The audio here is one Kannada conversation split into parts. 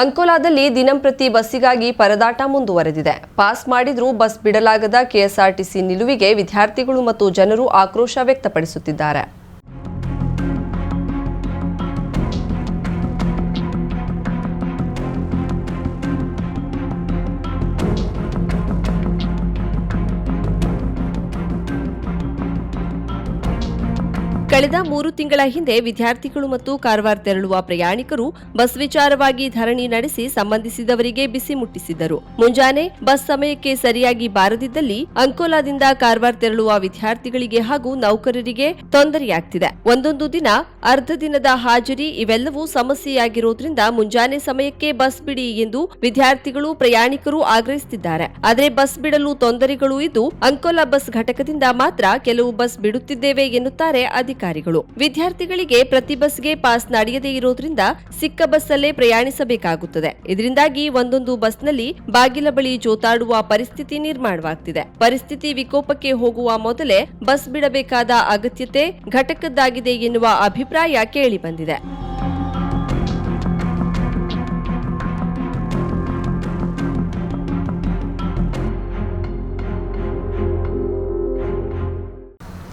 ಅಂಕೋಲಾದಲ್ಲಿ ದಿನಂಪ್ರತಿ ಬಸ್ಸಿಗಾಗಿ ಪರದಾಟ ಮುಂದುವರೆದಿದೆ. ಪಾಸ್ ಮಾಡಿದರೂ ಬಸ್ ಬಿಡಲಾಗದ ಕೆಎಸ್ಆರ್ಟಿಸಿ ನಿಲುವಿಗೆ ವಿದ್ಯಾರ್ಥಿಗಳು ಮತ್ತು ಜನರು ಆಕ್ರೋಶ ವ್ಯಕ್ತಪಡಿಸುತ್ತಿದ್ದಾರೆ. ಕಳೆದ ಮೂರು ತಿಂಗಳ ಹಿಂದೆ ವಿದ್ಯಾರ್ಥಿಗಳು ಮತ್ತು ಕಾರವಾರ ತೆರಳುವ ಪ್ರಯಾಣಿಕರು ಬಸ್ ವಿಚಾರವಾಗಿ ಧರಣಿ ನಡೆಸಿ ಸಂಬಂಧಿಸಿದವರಿಗೆ ಬಿಸಿ ಮುಟ್ಟಿಸಿದ್ದರು. ಮುಂಜಾನೆ ಬಸ್ ಸಮಯಕ್ಕೆ ಸರಿಯಾಗಿ ಬಾರದಿದ್ದಲ್ಲಿ ಅಂಕೋಲಾದಿಂದ ಕಾರವಾರ ತೆರಳುವ ವಿದ್ಯಾರ್ಥಿಗಳಿಗೆ ಹಾಗೂ ನೌಕರರಿಗೆ ತೊಂದರೆಯಾಗ್ತಿದೆ. ಒಂದೊಂದು ದಿನ, ಅರ್ಧ ದಿನದ ಹಾಜರಿ ಇವೆಲ್ಲವೂ ಸಮಸ್ಯೆಯಾಗಿರೋದ್ರಿಂದ ಮುಂಜಾನೆ ಸಮಯಕ್ಕೆ ಬಸ್ ಬಿಡಿ ಎಂದು ವಿದ್ಯಾರ್ಥಿಗಳು, ಪ್ರಯಾಣಿಕರು ಆಗ್ರಹಿಸುತ್ತಿದ್ದಾರೆ. ಆದರೆ ಬಸ್ ಬಿಡಲು ತೊಂದರೆಗಳು ಇದ್ದು, ಅಂಕೋಲಾ ಬಸ್ ಘಟಕದಿಂದ ಮಾತ್ರ ಕೆಲವು ಬಸ್ ಬಿಡುತ್ತಿದ್ದೇವೆ ಎನ್ನುತ್ತಾರೆ ಅಧಿಕಾರಿಗಳು. ವಿದ್ಯಾರ್ಥಿಗಳಿಗೆ ಪ್ರತಿ ಬಸ್ಗೆ ಪಾಸ್ ನಡೆಯದೇ ಇರೋದ್ರಿಂದ ಸಿಕ್ಕ ಬಸ್ಸಲ್ಲೇ ಪ್ರಯಾಣಿಸಬೇಕಾಗುತ್ತದೆ. ಇದರಿಂದಾಗಿ ಒಂದೊಂದು ಬಸ್ನಲ್ಲಿ ಬಾಗಿಲ ಬಳಿ ಜೋತಾಡುವ ಪರಿಸ್ಥಿತಿ ನಿರ್ಮಾಣವಾಗ್ತಿದೆ. ಪರಿಸ್ಥಿತಿ ವಿಕೋಪಕ್ಕೆ ಹೋಗುವ ಮೊದಲೇ ಬಸ್ ಬಿಡಬೇಕಾದ ಅಗತ್ಯತೆ ಘಟಕದ್ದಾಗಿದೆ ಎನ್ನುವ ಅಭಿಪ್ರಾಯ ಕೇಳಿಬಂದಿದೆ.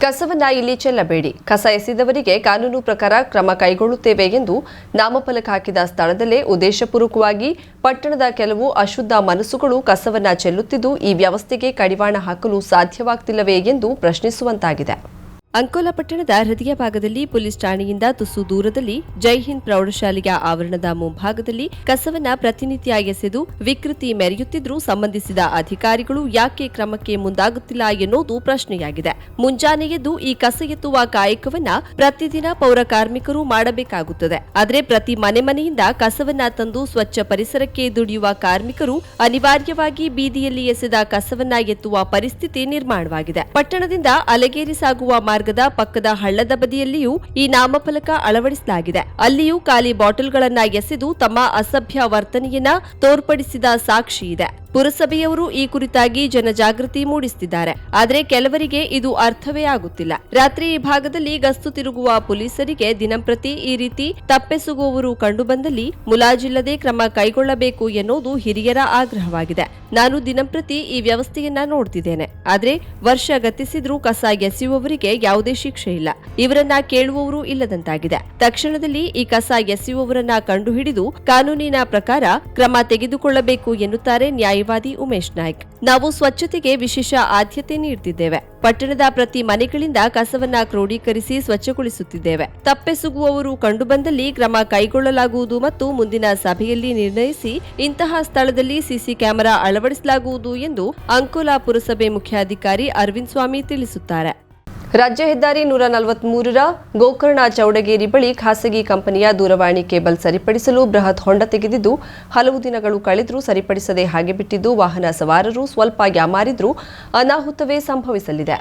ಕಸವನ್ನ ಇಲ್ಲಿ ಚೆಲ್ಲಬೇಡಿ. ಕಸ ಎಸೆದವರಿಗೆ ಕಾನೂನು ಪ್ರಕಾರ ಕ್ರಮ ಕೈಗೊಳ್ಳುತ್ತೇವೆ ಎಂದು ನಾಮಫಲಕ ಹಾಕಿದ ಸ್ಥಳದಲ್ಲೇ ಉದ್ದೇಶಪೂರ್ವಕವಾಗಿ ಪಟ್ಟಣದ ಕೆಲವು ಅಶುದ್ಧ ಮನಸ್ಸುಗಳು ಕಸವನ್ನ ಚೆಲ್ಲುತ್ತಿದ್ದು ಈ ವ್ಯವಸ್ಥೆಗೆ ಕಡಿವಾಣ ಹಾಕಲು ಸಾಧ್ಯವಾಗ್ತಿಲ್ಲವೇ ಎಂದು ಪ್ರಶ್ನಿಸುವಂತಾಗಿದೆ. ಅಂಕೋಲಾ ಪಟ್ಟಣದ ಹೃದಯ ಭಾಗದಲ್ಲಿ ಪೊಲೀಸ್ ಠಾಣೆಯಿಂದ ತುಸು ದೂರದಲ್ಲಿ ಜೈ ಹಿಂದ್ ಪ್ರೌಢಶಾಲೆಯ ಆವರಣದ ಮುಂಭಾಗದಲ್ಲಿ ಕಸವನ್ನ ಪ್ರತಿನಿತ್ಯ ಎಸೆದು ವಿಕೃತಿ ಮೆರೆಯುತ್ತಿದ್ರೂ ಸಂಬಂಧಿಸಿದ ಅಧಿಕಾರಿಗಳು ಯಾಕೆ ಕ್ರಮಕ್ಕೆ ಮುಂದಾಗುತ್ತಿಲ್ಲ ಎನ್ನುವುದು ಪ್ರಶ್ನೆಯಾಗಿದೆ. ಮುಂಜಾನೆ ಎದ್ದು ಈ ಕಸ ಎತ್ತುವ ಕಾಯಕವನ್ನ ಪ್ರತಿದಿನ ಪೌರ ಕಾರ್ಮಿಕರು ಮಾಡಬೇಕಾಗುತ್ತದೆ. ಆದರೆ ಪ್ರತಿ ಮನೆ ಮನೆಯಿಂದ ಕಸವನ್ನ ತಂದು ಸ್ವಚ್ಛ ಪರಿಸರಕ್ಕೆ ದುಡಿಯುವ ಕಾರ್ಮಿಕರು ಅನಿವಾರ್ಯವಾಗಿ ಬೀದಿಯಲ್ಲಿ ಎಸೆದ ಕಸವನ್ನ ಎತ್ತುವ ಪರಿಸ್ಥಿತಿ ನಿರ್ಮಾಣವಾಗಿದೆ. ಪಟ್ಟಣದಿಂದ ಅಲಗೇರಿ ಸಾಗುವ ಮಾರ್ಗದ ಪಕ್ಕದ ಹಳ್ಳದ ಬದಿಯಲ್ಲಿಯೂ ಈ ನಾಮಫಲಕ ಅಳವಡಿಸಲಾಗಿದೆ. ಅಲ್ಲಿಯೂ ಖಾಲಿ ಬಾಟಲ್ಗಳನ್ನ ಎಸೆದು ತಮ್ಮ ಅಸಭ್ಯ ವರ್ತನೆಯನ್ನ ತೋರ್ಪಡಿಸಿದ ಸಾಕ್ಷಿ ಇದೆ. ಪುರಸಭೆಯವರು ಈ ಕುರಿತಾಗಿ ಜನಜಾಗೃತಿ ಮೂಡಿಸುತ್ತಿದ್ದಾರೆ. ಆದರೆ ಕೆಲವರಿಗೆ ಇದು ಅರ್ಥವೇ ಆಗುತ್ತಿಲ್ಲ. ರಾತ್ರಿ ಈ ಭಾಗದಲ್ಲಿ ಗಸ್ತು ತಿರುಗುವ ಪೊಲೀಸರಿಗೆ ದಿನಂಪ್ರತಿ ಈ ರೀತಿ ತಪ್ಪೆಸುಗುವವರು ಕಂಡುಬಂದಲ್ಲಿ ಮುಲಾಜಿಲ್ಲದೆ ಕ್ರಮ ಕೈಗೊಳ್ಳಬೇಕು ಎನ್ನುವುದು ಹಿರಿಯರ ಆಗ್ರಹವಾಗಿದೆ. ನಾನು ದಿನಂಪ್ರತಿ ಈ ವ್ಯವಸ್ಥೆಯನ್ನ ನೋಡ್ತಿದ್ದೇನೆ. ಆದ್ರೆ ವರ್ಷ ಗತಿಸಿದ್ರೂ ಕಸ ಎಸೆಯುವವರಿಗೆ ಯಾವುದೇ ಶಿಕ್ಷೆ ಇಲ್ಲ. ಇವರನ್ನ ಕೇಳುವವರು ಇಲ್ಲದಂತಾಗಿದೆ. ತಕ್ಷಣದಲ್ಲಿ ಈ ಕಸ ಎಸೆಯುವವರನ್ನ ಕಂಡುಹಿಡಿದು ಕಾನೂನಿನ ಪ್ರಕಾರ ಕ್ರಮ ತೆಗೆದುಕೊಳ್ಳಬೇಕು ಎನ್ನುತ್ತಾರೆ ನ್ಯಾಯವಾದಿ ಉಮೇಶ್ ನಾಯ್ಕ್. ನಾವು ಸ್ವಚ್ಛತೆಗೆ ವಿಶೇಷ ಆದ್ಯತೆ ನೀಡುತ್ತಿದ್ದೇವೆ ಪಟ್ಟಣದ ಪ್ರತಿ ಮನೆಗಳಿಂದ ಕಸವನ್ನ ಕ್ರೋಢೀಕರಿಸಿ ಸ್ವಚ್ಛಗೊಳಿಸುತ್ತಿದ್ದೇವೆ. ತಪ್ಪೆಸುಗುವವರು ಕಂಡುಬಂದಲ್ಲಿ ಕ್ರಮ ಕೈಗೊಳ್ಳಲಾಗುವುದು ಮತ್ತು ಮುಂದಿನ ಸಭೆಯಲ್ಲಿ ನಿರ್ಣಯಿಸಿ ಇಂತಹ ಸ್ಥಳದಲ್ಲಿ ಸಿಸಿ ಕ್ಯಾಮೆರಾ ಅಳವಡಿಸಲಾಗುವುದು ಎಂದು ಅಂಕೋಲಾ ಪುರಸಭೆ ಮುಖ್ಯಾಧಿಕಾರಿ ಅರವಿಂದ್ ಸ್ವಾಮಿ ತಿಳಿಸುತ್ತಾರೆ. ರಾಜ್ಯ ಹೆದ್ದಾರಿ ನೂರ ನಲವತ್ಮೂರರ ಗೋಕರ್ಣ ಚೌಡಗೇರಿ ಬಳಿ ಖಾಸಗಿ ಕಂಪನಿಯ ದೂರವಾಣಿ ಕೇಬಲ್ ಸರಿಪಡಿಸಲು ಬೃಹತ್ ಹೊಂಡ ತೆಗೆದಿದ್ದು, ಹಲವು ದಿನಗಳು ಕಳೆದರೂ ಸರಿಪಡಿಸದೆ ಹಾಗೆ ಬಿಟ್ಟಿದ್ದು, ವಾಹನ ಸವಾರರು ಸ್ವಲ್ಪ ಯಾಮಾರಿದ್ರೂ ಅನಾಹುತವೇ ಸಂಭವಿಸಲಿದೆ.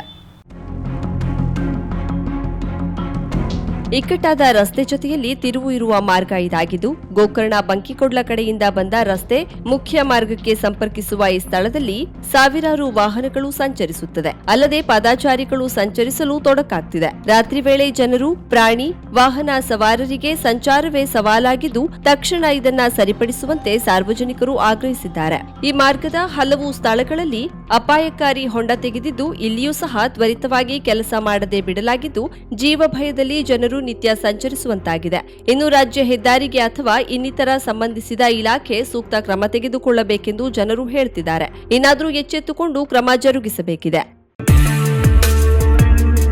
ಇಕ್ಕಟ್ಟಾದ ರಸ್ತೆ ಜೊತೆಯಲ್ಲಿ ತಿರುವು ಇರುವ ಮಾರ್ಗ ಇದಾಗಿದ್ದು, ಗೋಕರ್ಣ ಬಂಕಿಕೊಡ್ಲ ಕಡೆಯಿಂದ ಬಂದ ರಸ್ತೆ ಮುಖ್ಯ ಮಾರ್ಗಕ್ಕೆ ಸಂಪರ್ಕಿಸುವ ಈ ಸ್ಥಳದಲ್ಲಿ ಸಾವಿರಾರು ವಾಹನಗಳು ಸಂಚರಿಸುತ್ತದೆ. ಅಲ್ಲದೆ ಪಾದಾಚಾರಿಗಳು ಸಂಚರಿಸಲು ತೊಡಕಾಗ್ತಿದೆ. ರಾತ್ರಿ ವೇಳೆ ಜನರು, ಪ್ರಾಣಿ, ವಾಹನ ಸವಾರರಿಗೆ ಸಂಚಾರವೇ ಸವಾಲಾಗಿದ್ದು, ತಕ್ಷಣ ಇದನ್ನ ಸರಿಪಡಿಸುವಂತೆ ಸಾರ್ವಜನಿಕರು ಆಗ್ರಹಿಸಿದ್ದಾರೆ. ಈ ಮಾರ್ಗದ ಹಲವು ಸ್ಥಳಗಳಲ್ಲಿ ಅಪಾಯಕಾರಿ ಹೊಂಡ ತೆಗೆದಿದ್ದು ಇಲ್ಲಿಯೂ ಸಹ ತ್ವರಿತವಾಗಿ ಕೆಲಸ ಮಾಡದೆ ಬಿಡಲಾಗಿದ್ದು ಜೀವ ಭಯದಲ್ಲಿ ಜನರು ನಿತ್ಯ ಸಂಚರಿಸುವಂತಾಗಿದೆ. ಇನ್ನು ರಾಜ್ಯ ಹೆದ್ದಾರಿಗೆ ಅಥವಾ ಇನ್ನಿತರ ಸಂಬಂಧಿಸಿದ ಇಲಾಖೆ ಸೂಕ್ತ ಕ್ರಮ ತೆಗೆದುಕೊಳ್ಳಬೇಕೆಂದು ಜನರು ಹೇಳ್ತಿದ್ದಾರೆ. ಇನ್ನಾದರೂ ಎಚ್ಚೆತ್ತುಕೊಂಡು ಕ್ರಮ ಜರುಗಿಸಬೇಕಿದೆ.